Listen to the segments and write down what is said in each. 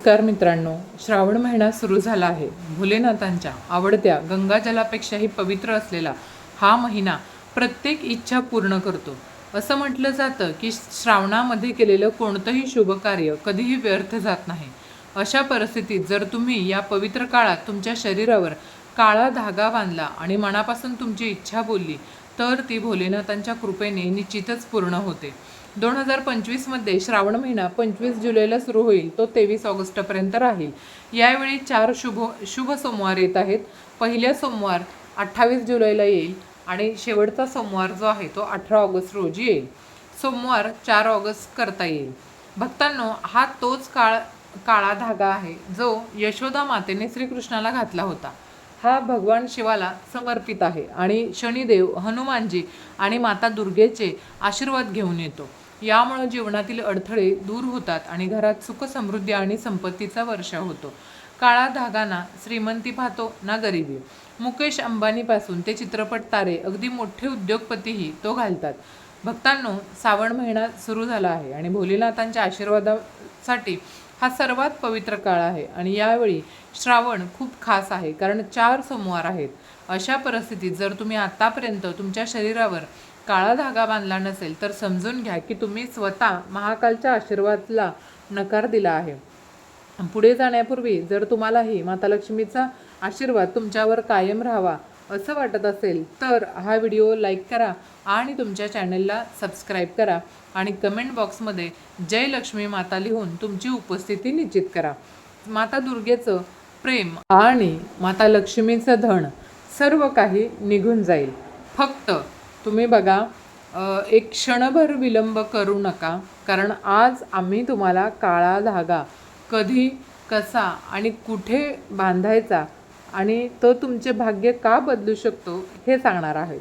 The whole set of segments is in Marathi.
नमस्कार मित्रांनो श्रावण महिना सुरू झाला आहे. भोलेनाथांच्या आवडत्या गंगाजलापेक्षाही पवित्र असलेला हा महिना प्रत्येक इच्छा पूर्ण करतो. असं म्हटलं जातं की श्रावणामध्ये केलेलं कोणतंही शुभ कार्य कधीही व्यर्थ जात नाही. अशा परिस्थितीत जर तुम्ही या पवित्र काळात तुमच्या शरीरावर काळा धागा बांधला आणि मनापासून तुमची इच्छा बोलली तर ती भोलेनाथांच्या कृपेने निश्चितच पूर्ण होते. दोन हजार पंचवीसमध्ये श्रावण महिना पंचवीस जुलैला सुरू होईल तो तेवीस ऑगस्टपर्यंत राहील. यावेळी चार शुभ शुभ सोमवार येत आहेत. पहिल्या सोमवार अठ्ठावीस जुलैला येईल आणि शेवटचा सोमवार जो आहे तो अठरा ऑगस्ट रोजी येईल. सोमवार चार ऑगस्ट करता येईल. भक्तांनो हा तोच काळ काळा धागा आहे जो यशोदा मातेने श्रीकृष्णाला घातला होता. हा भगवान शिवाला समर्पित आहे आणि शनिदेव हनुमानजी आणि माता दुर्गेचे आशीर्वाद घेऊन येतो. यामुळे जीवनातील अडथळे दूर होतात आणि घरात सुख समृद्धी आणि संपत्तीचा वर्षा होतो. काळा धागा ना श्रीमंती पाहतो ना गरिबी. मुकेश अंबानीपासून ते चित्रपट तारे अगदी मोठे उद्योगपतीही तो घालतात. भक्तांनो श्रावण महिना सुरू झाला आहे आणि भोलेनाथांच्या आशीर्वादासाठी हा सर्वात पवित्र काळ आहे आणि यावेळी श्रावण खूप खास आहे कारण चार सोमवार आहेत. अशा परिस्थितीत जर तुम्ही आतापर्यंत तुमच्या शरीरावर काळा धागा बांधला नसेल तर समजून घ्या की तुम्ही स्वतः महाकालच्या आशीर्वादाला नकार दिला आहे. पुढे जाण्यापूर्वी जर तुम्हालाही माता लक्ष्मीचा आशीर्वाद तुमच्यावर कायम राहावा असं वाटत असेल तर हा व्हिडिओ लाईक करा आणि तुमच्या चॅनलला सबस्क्राईब करा आणि कमेंट बॉक्समध्ये जय लक्ष्मी माता लिहून तुमची उपस्थिती निश्चित करा. माता दुर्गेचं प्रेम आणि माता लक्ष्मीचं धन सर्व काही निघून जाईल. फक्त तुम्ही बघा एक क्षणभर विलंब करू नका कारण आज आम्ही तुम्हाला काळा धागा कधी कसा आणि कुठे बांधायचा आणि तो तुमचे भाग्य का बदलू शकतो हे सांगणार आहे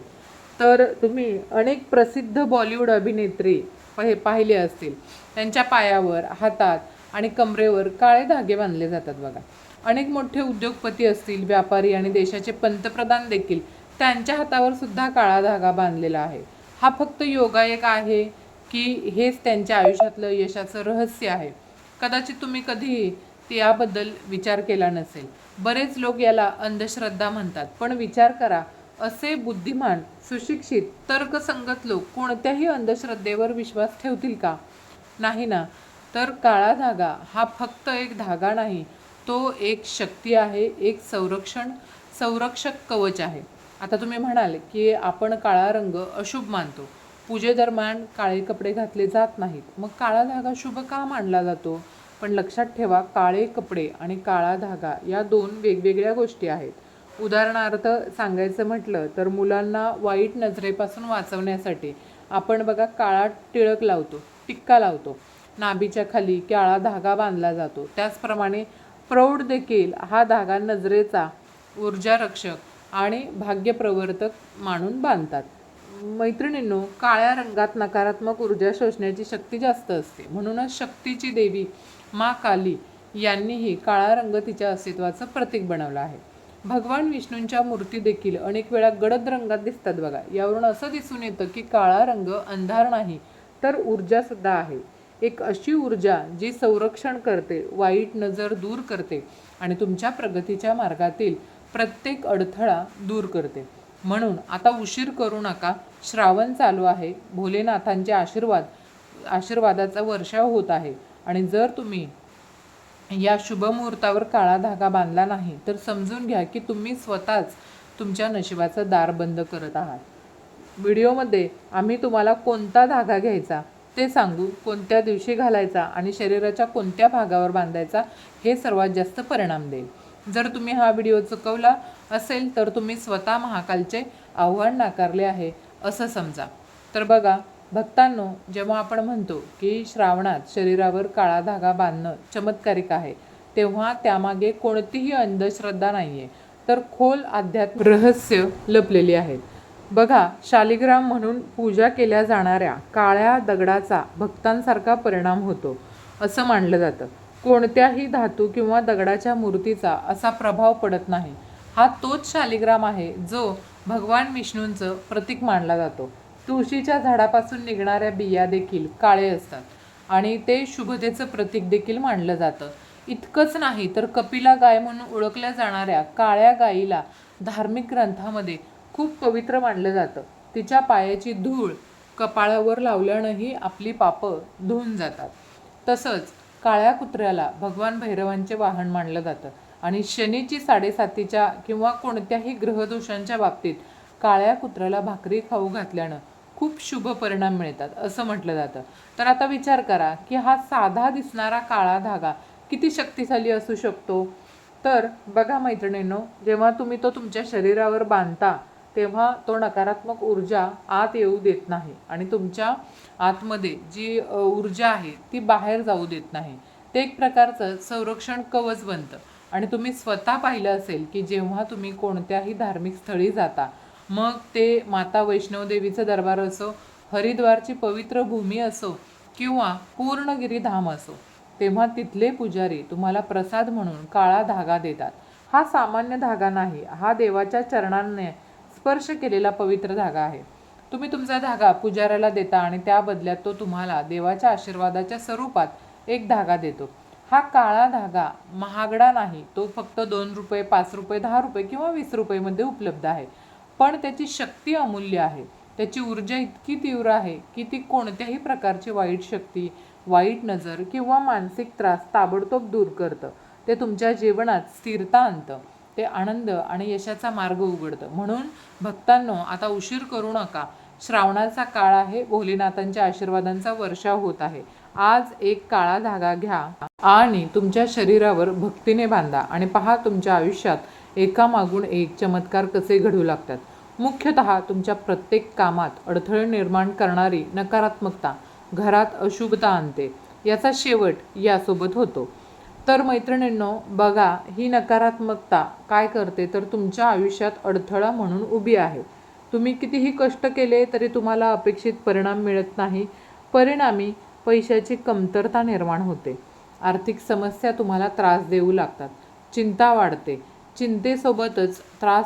तर तुम्ही अनेक प्रसिद्ध बॉलिवूड अभिनेत्री हे पाहिले असतील. त्यांच्या पायावर हातात आणि कमरेवर काळे धागे बांधले जातात बघा. अनेक मोठे उद्योगपती असतील व्यापारी आणि देशाचे पंतप्रधान देखील. त्यांच्या हातावर सुद्धा काळा धागा बांधलेला आहे. हा फक्त योगायक आहे की हेच त्यांच्या आयुष्यातलं यशाचं रहस्य आहे. कदाचित तुम्ही कधीही याबद्दल विचार केला नसेल. बरेच लोक याला अंधश्रद्धा म्हणतात. पण विचार करा असे बुद्धिमान सुशिक्षित तर्कसंगत लोक कोणत्याही अंधश्रद्धेवर विश्वास ठेवतील का? नाही ना. तर काळा धागा हा फक्त एक धागा नाही तो एक शक्ती आहे एक संरक्षण संरक्षक कवच आहे. आता तुम्ही म्हणाल की आपण काळा रंग अशुभ मानतो. पूजेदरम्यान काळे कपडे घातले जात नाहीत. मग काळा धागा शुभ का मानला जातो? पण लक्षात ठेवा काळे कपडे आणि काळा धागा या दोन वेगवेगळ्या गोष्टी आहेत. उदाहरणार्थ सांगायचं म्हटलं तर मुलांना वाईट नजरेपासून वाचवण्यासाठी आपण बघा काळा टिळक लावतो टिक्का लावतो. नाभीच्या खाली काळा धागा बांधला जातो. त्याचप्रमाणे प्रौढ देखील हा धागा नजरेचा ऊर्जा रक्षक आणि भाग्यप्रवर्तक मानून बांधतात. मैत्रिणींनो काळ्या रंगात नकारात्मक ऊर्जा शोषण्याची शक्ती जास्त असते. म्हणूनच शक्तीची देवी मा काली यांनीही काळा रंग तिच्या अस्तित्वाचं प्रतीक बनवलं आहे. भगवान विष्णूंच्या मूर्ती देखील अनेक वेळा गडद रंगात दिसतात बघा. यावरून असं दिसून येतं की काळा रंग अंधार नाही तर ऊर्जा सुद्धा आहे. एक अशी ऊर्जा जी संरक्षण करते वाईट नजर दूर करते आणि तुमच्या प्रगतीच्या मार्गातील प्रत्येक अडथळा दूर करते. म्हणून आता उशीर करू नका. श्रावण चालू आहे. भोलेनाथांचे आशीर्वाद आशीर्वादाचा वर्षाव होत आहे. आणि जर तुम्ही या शुभ मुहूर्तावर काळा धागा बांधला नाही तर समजून घ्या की तुम्ही स्वतःच तुमच्या नशिबाचं दार बंद करत आहात. व्हिडिओमध्ये आम्ही तुम्हाला कोणता धागा घ्यायचा ते सांगू कोणत्या दिवशी घालायचा आणि शरीराच्या कोणत्या भागावर बांधायचा हे सर्वात जास्त परिणाम देईल. जर तुम्ही हा व्हिडिओ चुकवला असेल तर तुम्ही स्वतः महाकालचे आव्हान नाकारले आहे असं समजा. तर बघा भक्तांनो जेव्हा आपण म्हणतो की श्रावणात शरीरावर काळा धागा बांधणं चमत्कारिक आहे तेव्हा त्यामागे कोणतीही अंधश्रद्धा नाही आहे तर खोल आध्यात्मिक रहस्य लपलेली आहेत. बघा शालिग्राम म्हणून पूजा केल्या जाणाऱ्या काळ्या दगडाचा भक्तांसारखा परिणाम होतो असं मानलं जातं. कोणत्याही धातू किंवा दगडाच्या मूर्तीचा असा प्रभाव पडत नाही. हा तोच शालिग्राम आहे जो भगवान विष्णूंचं प्रतीक मानला जातो. तुळशीच्या झाडापासून निघणाऱ्या बिया देखील काळे असतात आणि ते शुभतेचं प्रतीक देखील मानलं जातं. इतकंच नाही तर कपिला गाय म्हणून ओळखल्या जाणाऱ्या काळ्या गायीला धार्मिक ग्रंथामध्ये खूप पवित्र मानलं जातं. तिच्या पायाची धूळ कपाळावर लावल्यानंही आपली पापं धुवून जातात. तसंच काळ्या कुत्र्याला भगवान भैरवांचे वाहन मानलं जातं. आणि शनीची साडेसातीच्या किंवा कोणत्याही ग्रहदोषांच्या बाबतीत काळ्या कुत्र्याला भाकरी खाऊ घातल्यानं खूप शुभ परिणाम मिळतात असं म्हटलं जातं. तर आता विचार करा की हा साधा दिसणारा काळा धागा किती शक्तिशाली असू शकतो? तर बघा मैत्रिणींनो जेव्हा तुम्ही तो तुमच्या शरीरावर बांधता तेव्हा तो नकारात्मक ऊर्जा आत येऊ देत नाही आणि तुमच्या आतमध्ये जी ऊर्जा आहे ती बाहेर जाऊ देत नाही. ते एक प्रकारचं संरक्षण कवच बनतं आणि तुम्ही स्वतः पाहिलं असेल की जेव्हा तुम्ही कोणत्याही धार्मिक स्थळी जाता मग ते माता वैष्णवदेवीचं दरबार असो हरिद्वारची पवित्र भूमी असो किंवा पूर्णगिरी धाम असो तेव्हा तिथले पुजारी तुम्हाला प्रसाद म्हणून काळा धागा देतात. हा सामान्य धागा नाही हा देवाच्या चरणांनी स्पर्श केलेला पवित्र धागा आहे. तुम्ही तुमचा धागा पुजाऱ्याला देता आणि त्या बदल्यात तो तुम्हाला देवाच्या आशीर्वादाच्या स्वरूपात एक धागा देतो. हा काळा धागा महागडा नाही तो फक्त दोन रुपये पाच रुपये दहा रुपये किंवा वीस रुपयेमध्ये उपलब्ध आहे. पण त्याची शक्ती अमूल्य आहे. त्याची ऊर्जा इतकी तीव्र आहे की ती कोणत्याही प्रकारची वाईट शक्ती वाईट नजर किंवा मानसिक त्रास ताबडतोब दूर करतं. ते तुमच्या जीवनात स्थिरता आणतं. ते आनंद आणि यशाचा मार्ग उघडतं. म्हणून भक्तांनो आता उशीर करू नका. श्रावणाचा काळ आहे भोलेनाथांच्या आशीर्वादांचा वर्षाव होत आहे. आज एक काळा धागा घ्या आणि तुमच्या शरीरावर भक्तीने बांधा आणि पहा तुमच्या आयुष्यात एकामागून एक चमत्कार कसे घडू लागतात. मुख्यतः तुमच्या प्रत्येक कामात अडथळे निर्माण करणारी नकारात्मकता घरात अशुभता आणते. याचा शेवट यासोबत होतो. तर मैत्रिणींनो बघा ही नकारात्मकता काय करते? तर तुमच्या आयुष्यात अडथळा म्हणून उभी आहे. तुम्ही कितीही कष्ट केले तरी तुम्हाला अपेक्षित परिणाम मिळत नाही. परिणामी पैशाची कमतरता निर्माण होते. आर्थिक समस्या तुम्हाला त्रास देऊ लागतात. चिंता वाढते. चिंतेसोबतच त्रास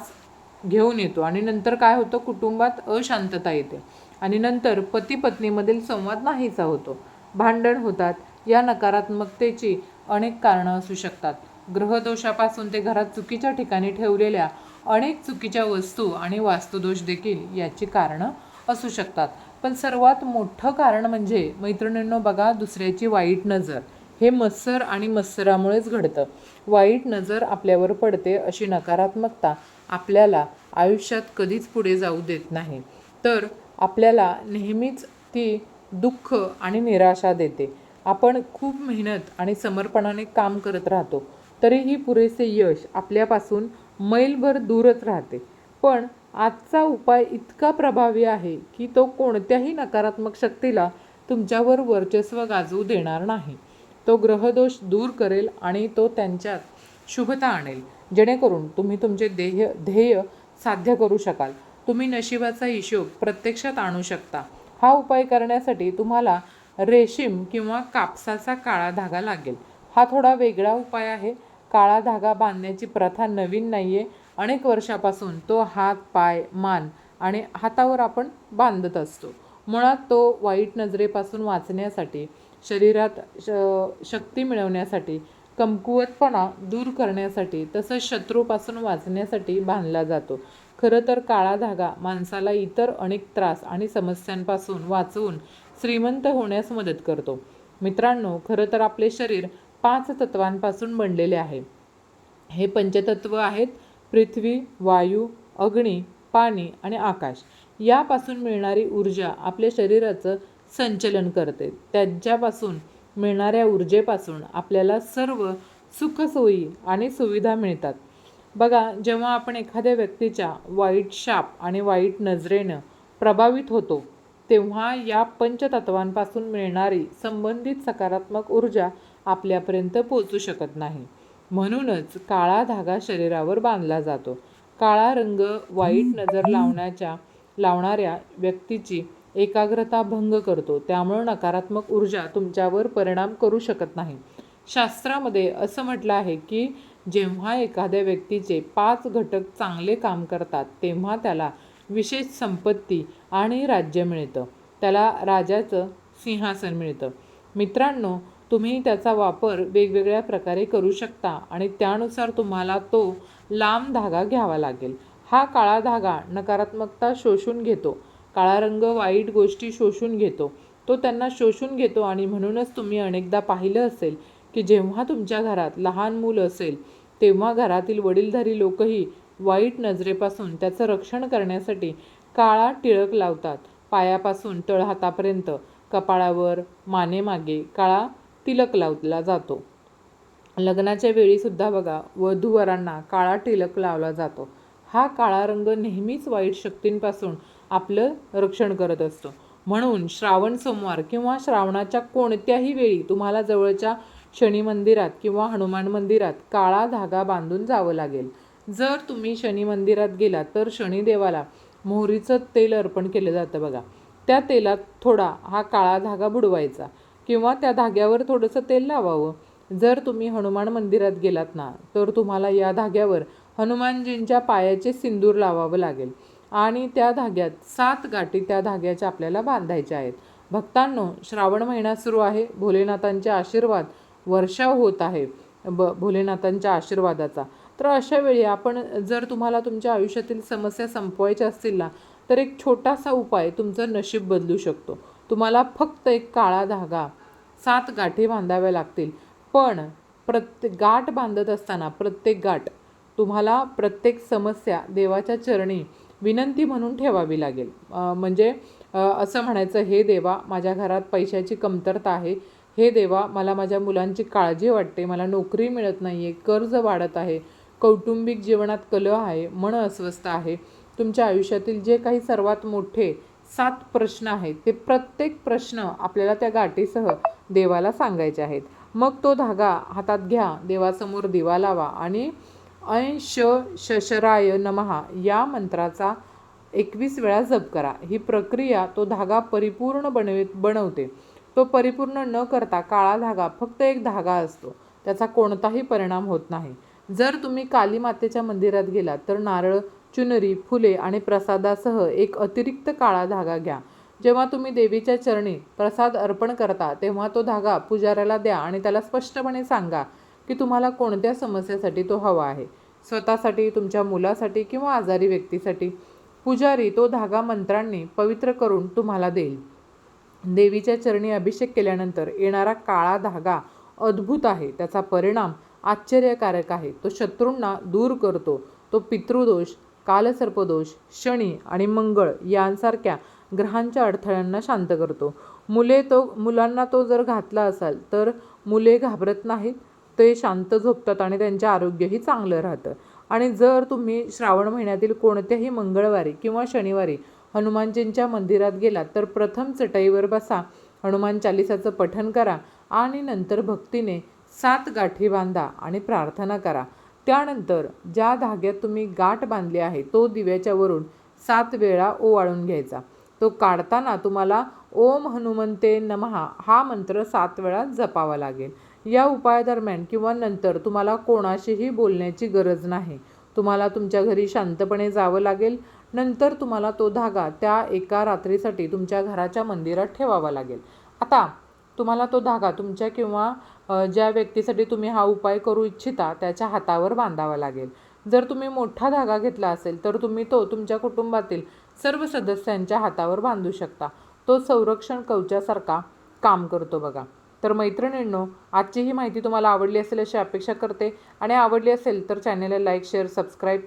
घेऊन येतो आणि नंतर काय होतं? कुटुंबात अशांतता येते. आणि नंतर पती पत्नीमधील संवाद नाहीसा होतो. भांडण होतात. या नकारात्मकतेची अनेक कारणं असू शकतात. ग्रहदोषापासून ते घरात चुकीच्या ठिकाणी ठेवलेल्या अनेक चुकीच्या वस्तू आणि वास्तुदोष देखील याची कारणं असू शकतात. पण सर्वात मोठं कारण म्हणजे मैत्रिणींनो बघा दुसऱ्याची वाईट नजर. हे मत्सर आणि मत्सरामुळेच घडतं. वाईट नजर आपल्यावर पडते अशी नकारात्मकता आपल्याला आयुष्यात कधीच पुढे जाऊ देत नाही. तर आपल्याला नेहमीच ती दुःख आणि निराशा देते. आपण खूप मेहनत आणि समर्पणाने काम करत राहतो तरीही पुरेसे यश आपल्यापासून मैलभर दूरच राहते. पण आजचा उपाय इतका प्रभावी आहे की तो कोणत्याही नकारात्मक शक्तीला तुमच्यावर वर्चस्व गाजवू देणार नाही. तो ग्रहदोष दूर करेल आणि तो त्यांच्यात शुभता आणेल. जेणेकरून तुम्ही तुमचे ध्येय ध्येय साध्य करू शकाल. तुम्ही नशिबाचा हिशोब प्रत्यक्षात आणू शकता. हा उपाय करण्यासाठी तुम्हाला रेशीम किंवा कापसाचा काळा धागा लागेल. हा थोडा वेगळा उपाय आहे. काळा धागा बांधण्याची प्रथा नवीन नाही आहे अनेक वर्षापासून तो हात पाय मान आणि हातावर आपण बांधत असतो. मुळात तो वाईट नजरेपासून वाचण्यासाठी शरीरात श शक्ती मिळवण्यासाठी कमकुवतपणा दूर करण्यासाठी तसंच शत्रूपासून वाचण्यासाठी बांधला जातो. खरं तर काळा धागा माणसाला इतर अनेक त्रास आणि समस्यांपासून वाचवून श्रीमंत होण्यास मदत करतो. मित्रांनो खरं तर आपले शरीर पाच तत्वांपासून बनलेले आहे. हे पंचतत्व आहेत पृथ्वी वायू अग्नी पाणी आणि आकाश. यापासून मिळणारी ऊर्जा आपल्या शरीराचं संचलन करते. त्यांच्यापासून मिळणाऱ्या ऊर्जेपासून आपल्याला सर्व सुखसोयी आणि सुविधा मिळतात. बघा जेव्हा आपण एखाद्या व्यक्तीच्या वाईट शाप आणि वाईट नजरेनं प्रभावित होतो तेव्हा या पंचतत्वांपासून मिळणारी संबंधित सकारात्मक ऊर्जा आपल्यापर्यंत पोचू शकत नाही. म्हणूनच काळा धागा शरीरावर बांधला जातो. काळा रंग वाईट नजर लावण्याच्या लावणाऱ्या व्यक्तीची एकाग्रता भंग करतो. त्यामुळं नकारात्मक ऊर्जा तुमच्यावर परिणाम करू शकत नाही. शास्त्रामध्ये असं म्हटलं आहे की जेव्हा एखाद्या व्यक्तीचे पाच घटक चांगले काम करतात तेव्हा त्याला विशेष संपत्ती आणि राज्य मिळतं. त्याला राजाचं सिंहासन मिळतं. मित्रांनो तुम्ही त्याचा वापर वेगवेगळ्या प्रकारे करू शकता आणि त्यानुसार तुम्हाला तो लांब धागा घ्यावा लागेल. हा काळा धागा नकारात्मकता शोषून घेतो. काळा रंग वाईट गोष्टी शोषून घेतो. तो त्यांना शोषून घेतो आणि म्हणूनच तुम्ही अनेकदा पाहिलं असेल की जेव्हा तुमच्या घरात लहान मूल असेल तेव्हा घरातील वडीलधारी लोकही वाईट नजरेपासून त्याचं रक्षण करण्यासाठी काळा टिळक लावतात. पायापासून तळहातापर्यंत कपाळावर मानेमागे काळा तिलक लावला जातो. लग्नाच्या वेळीसुद्धा बघा वधूवरांना काळा टिलक लावला जातो. हा काळा रंग नेहमीच वाईट शक्तींपासून आपलं रक्षण करत असतो. म्हणून श्रावण सोमवार किंवा श्रावणाच्या कोणत्याही वेळी तुम्हाला जवळच्या शनी मंदिरात किंवा हनुमान मंदिरात काळा धागा बांधून जावं लागेल. जर तुम्ही शनी मंदिरात गेलात तर शनिदेवाला मोहरीचं तेल अर्पण केलं जातं बघा. त्या तेलात थोडा हा काळा धागा बुडवायचा किंवा त्या धाग्यावर थोडंसं तेल लावावं. जर तुम्ही हनुमान मंदिरात गेलात ना तर तुम्हाला या धाग्यावर हनुमानजींच्या पायाचे सिंदूर लावावं लागेल. आणि त्या धाग्यात सात गाठी त्या धाग्याच्या आपल्याला बांधायच्या आहेत. भक्तांनो श्रावण महिना सुरू आहे. भोलेनाथांचे आशीर्वाद वर्षाव होत आहे. ब भोलेनाथांच्या आशीर्वादाचा. तर अशा वेळी आपण जर तुम्हाला तुमच्या आयुष्यातील समस्या संपवायच्या असतील ना तर एक छोटासा उपाय तुमचं नशीब बदलू शकतो. तुम्हाला फक्त एक काळा धागा सात गाठी बांधाव्या लागतील. पण प्रत्येक गाठ बांधत असताना प्रत्येक गाठ तुम्हाला प्रत्येक समस्या देवाच्या चरणी विनंती म्हणून ठेवावी लागेल. म्हणजे असं म्हणायचं हे देवा माझ्या घरात पैशाची कमतरता आहे. हे देवा मला माझ्या मुलांची काळजी वाटते. मला नोकरी मिळत नाही आहे कर्ज वाढत आहे. कौटुंबिक जीवनात कलह आहे. मन अस्वस्थ आहे. तुमच्या आयुष्यातील जे काही सर्वात मोठे सात प्रश्न आहेत ते प्रत्येक प्रश्न आपल्याला त्या गाठीसह देवाला सांगायचे आहेत. मग तो धागा हातात घ्या देवासमोर दिवा लावा आणि अंश शशराय नमहा या मंत्राचा एकवीस वेळा जप करा. ही प्रक्रिया तो धागा परिपूर्ण बनवित बनवते. तो परिपूर्ण न करता काळा धागा फक्त एक धागा असतो. त्याचा कोणताही परिणाम होत नाही. जर तुम्ही काली मातेच्या मंदिरात गेलात तर नारळ चुनरी फुले आणि प्रसादासह एक अतिरिक्त काळा धागा घ्या. जेव्हा तुम्ही देवीच्या चरणी प्रसाद अर्पण करता तेव्हा तो धागा पुजाऱ्याला द्या आणि त्याला स्पष्टपणे सांगा की तुम्हाला कोणत्या समस्येसाठी तो हवा आहे? स्वतःसाठी तुमच्या मुलासाठी किंवा आजारी व्यक्तीसाठी? पुजारी तो धागा मंत्रांनी पवित्र करून तुम्हाला देईल. देवीच्या चरणी अभिषेक केल्यानंतर येणारा काळा धागा अद्भुत आहे. त्याचा परिणाम आश्चर्यकारक आहे. तो शत्रूंना दूर करतो. तो पितृदोष कालसर्पदोष शनी आणि मंगळ यांसारख्या ग्रहांच्या अडथळ्यांना शांत करतो. मुले तो मुलांना तो जर घातला असाल तर मुले घाबरत नाहीत. ते शांत झोपतात आणि त्यांचे आरोग्यही चांगलं राहतं. आणि जर तुम्ही श्रावण महिन्यातील कोणत्याही मंगळवारी किंवा शनिवारी हनुमानजींच्या मंदिरात गेलात तर प्रथम चटईवर बसा हनुमान चालिसाचं पठण करा आणि नंतर भक्तीने सात गाठी बांधा आणि प्रार्थना करा. त्यानंतर ज्या धाग्यात तुम्ही गाठ बांधली आहे तो दिव्याच्या वरून सात वेळा ओवाळून घ्यायचा. तो काढताना तुम्हाला ओम हनुमंते नमहा हा मंत्र सात वेळा जपावा लागेल. या उपायादरम्यान किंवा नंतर तुम्हाला कोणाशीही बोलण्याची गरज नाही. तुम्हाला तुमच्या घरी शांतपणे जावं लागेल. नंतर तुम्हाला तो धागा त्या एका रात्रीसाठी तुमच्या घराच्या मंदिरात ठेवावा लागेल. आता तुम्हाला तो धागा तुमच्या किंवा ज्या व्यक्तीसाठी तुम्ही हा उपाय करू इच्छिता त्याच्या हातावर बांधावा लागेल. जर तुम्ही मोठा धागा घेतला असेल तर तुम्ही तो तुमच्या कुटुंबातील सर्व सदस्यांच्या हातावर बांधू शकता. तो संरक्षण कवचासारखा काम करतो बघा. तर मैत्रिणींनो आजची ही माहिती तुम्हाला आवडली असेल अशी अपेक्षा करते. आणि आवडली असेल तर चॅनेलला लाईक शेअर सबस्क्राईब